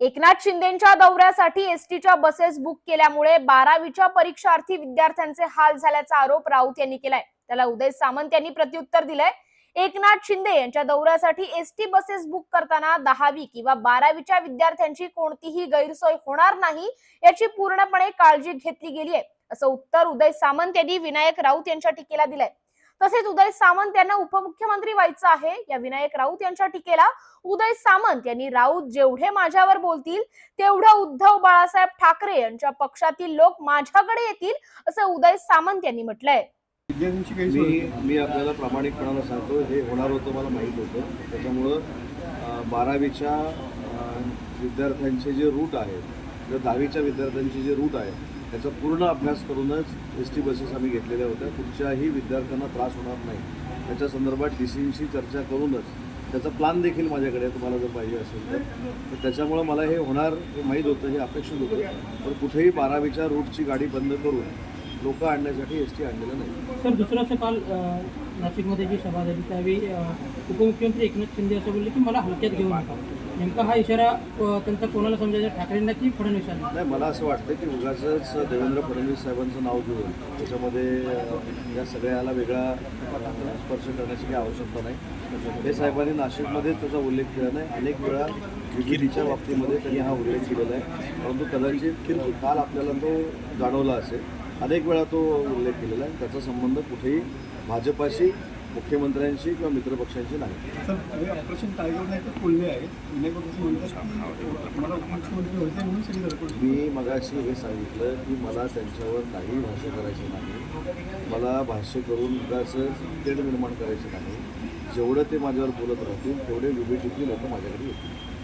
एकनाथ शिंदेच्या दौऱ्यासाठी एसटीच्या buses book केल्यामुळे बारावीच्या परीक्षार्थी विद्यार्थ्यांचे हाल झाल्याचा आरोप राऊत यांनी केलाय. त्याला उदय सामंत यांनी प्रत्युत्तर दिलंय. एकनाथ शिंदे यांच्या दौऱ्यासाठी एसटी बसेस बुक करताना दहावी किंवा बारावीच्या विद्यार्थ्यांची कोणतीही गैरसोय होणार नाही याची पूर्णपणे काळजी घेतली गेली आहे असं उत्तर उदय सामंत यांनी विनायक राऊत यांच्या टीकेला दिलंय. तसेच उदय सामंत यांना उपमुख्यमंत्री व्हायचं आहे. या विनायक राऊत यांच्या टीकेला उदय सामंत यांनी राऊत जेवढे माझ्यावर बोलतील तेवढं उद्धव बाळासाहेब ठाकरे यांच्या पक्षातील लोक माझ्याकडे येतील असं उदय सामंत यांनी म्हटलंय. मी. मी आपल्याला प्रामाणिकपणानं सांगतो हे होणार होतं मला माहीत होतं. त्याच्यामुळं बारावीच्या विद्यार्थ्यांचे जे रूट आहेत किंवा दहावीच्या विद्यार्थ्यांचे जे रूट आहे त्याचा पूर्ण अभ्यास करूनच एस टी बसेस आम्ही घेतलेल्या होत्या. कुठच्याही विद्यार्थ्यांना त्रास होणार नाही. त्याच्या संदर्भात डी सींशी चर्चा करूनच त्याचा प्लान देखील माझ्याकडे तुम्हाला जर पाहिजे असेल तर. त्याच्यामुळं मला हे होणार हे माहीत होतं हे अपेक्षित होतं. पण कुठेही बारावीच्या रूटची गाडी बंद करून लोक आणण्यासाठी एस टी आणलेलं नाही. सर दुसरं असं काल नाशिकमध्ये जी सभा झाली त्यावेळी उपमुख्यमंत्री एकनाथ शिंदे असं बोलले की मला हलक्यात घेऊन नेमका हा इशारा त्यांचा कोणाला समजायचा? ठाकरेंना की फडणवीसांना? नाही मला असं वाटतं की उगाच देवेंद्र फडणवीस साहेबांचं नाव घेऊन त्याच्यामध्ये या सगळ्याला वेगळा स्पर्श करण्याची काही आवश्यकता नाही. हे साहेबांनी नाशिकमध्ये त्याचा उल्लेख केला नाही. अनेक वेळा विजेतीच्या बाबतीमध्ये त्यांनी हा उल्लेख केलेला आहे. परंतु कदाचित काल आपल्याला तो जाणवला असेल. अनेक वेळा तो उल्लेख केलेला आहे. त्याचा संबंध कुठेही भाजपाशी मुख्यमंत्र्यांशी किंवा मित्रपक्षांशी नाही. सर ऑपरेशन टायगर आहेत. मी मगाशी हे सांगितलं की मला त्यांच्यावर काही भाष्य करायचे नाही. मला भाष्य करून उगाचं तेढ निर्माण करायचे नाही. जेवढं ते माझ्यावर बोलत राहतील तेवढे विभेटीतली लोक माझ्याकडे येतील.